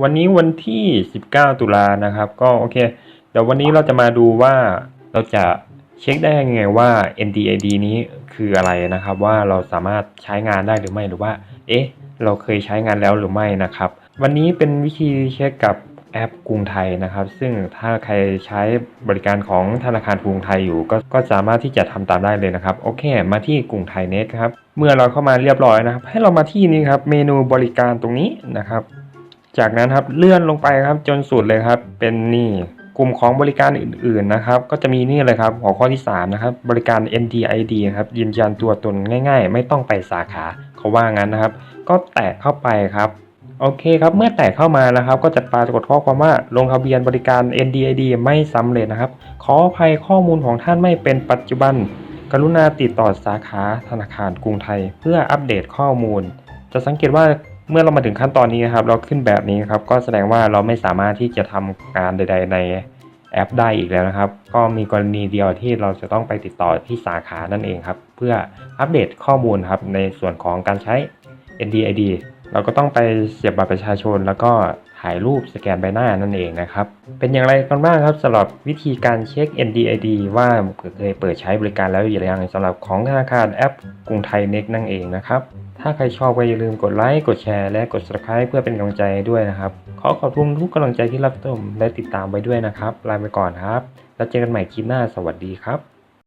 วันนี้วันที่ 19 ตุลานะครับ ก็โอเค เดี๋ยววันนี้เราจะมาดูว่าเราจะเช็คได้ยังไงว่า NDID นี้คืออะไรนะครับ ว่าเราสามารถใช้งานได้หรือไม่หรือว่า เอ๊ะ เราเคยใช้งานแล้วหรือไม่นะครับ วันนี้เป็นวิธีเช็คกับแอปกรุงไทยนะครับ ซึ่งถ้าใครใช้บริการของธนาคารกรุงไทยอยู่ ก็ก็สามารถที่จะทำตามได้เลยนะครับ โอเค มาที่กรุงไทยเน็ตครับ เมื่อเราเข้ามาเรียบร้อยนะครับ ให้เรามาที่นี่ครับ เมนูบริการตรงนี้นะครับ จากนั้นครับเลื่อนลงไปครับจนสุดเลยครับ เป็นนี่กลุ่มของบริการอื่นๆนะครับ ก็จะมีนี่เลยครับหัวข้อที่ 3 นะครับ บริการ NDID ครับยืนยันตัวตนง่าย ๆ ไม่ต้องไปสาขาเขาว่างั้นนะครับ ก็แตะเข้าไปครับโอเคครับเมื่อแตะเข้ามานะครับ ก็จะปรากฏข้อความว่าลงทะเบียนบริการ NDID ไม่สำเร็จนะครับ ขออภัยข้อมูลของท่านไม่เป็นปัจจุบัน กรุณาติดต่อสาขาธนาคารกรุงไทย เพื่ออัปเดตข้อมูล จะสังเกตว่า เมื่อเรามาถึงขั้นตอนนี้นะครับ เราขึ้นแบบนี้ครับ ก็แสดงว่าเราไม่สามารถที่จะทำการใด ๆ ในแอปได้อีกแล้วนะครับ ก็มีกรณีเดียวที่เราจะต้องไปติดต่อที่สาขานั่นเองครับ เพื่ออัปเดตข้อมูลครับในส่วนของการใช้ NDID เราก็ต้องไปเสียบบัตรประชาชน แล้วก็ถ่ายรูปสแกนใบหน้านั่นเองนะครับ เป็นอย่างไรกันบ้างครับสำหรับวิธีการเช็ค NDID ว่าเคยเปิดใช้บริการแล้วหรือยังสำหรับของธนาคารแอปกรุงไทยเน็กนั่นเองนะครับ ถ้าใครชอบก็อย่าลืมกดไลค์ กดแชร์ และกด subscribe เพื่อเป็นกำลังใจด้วยนะครับ ขอขอบคุณทุกกำลังใจที่รับชมและติดตามไปด้วยนะครับ ลาไปก่อนครับ แล้วเจอกันใหม่คลิปหน้า สวัสดีครับ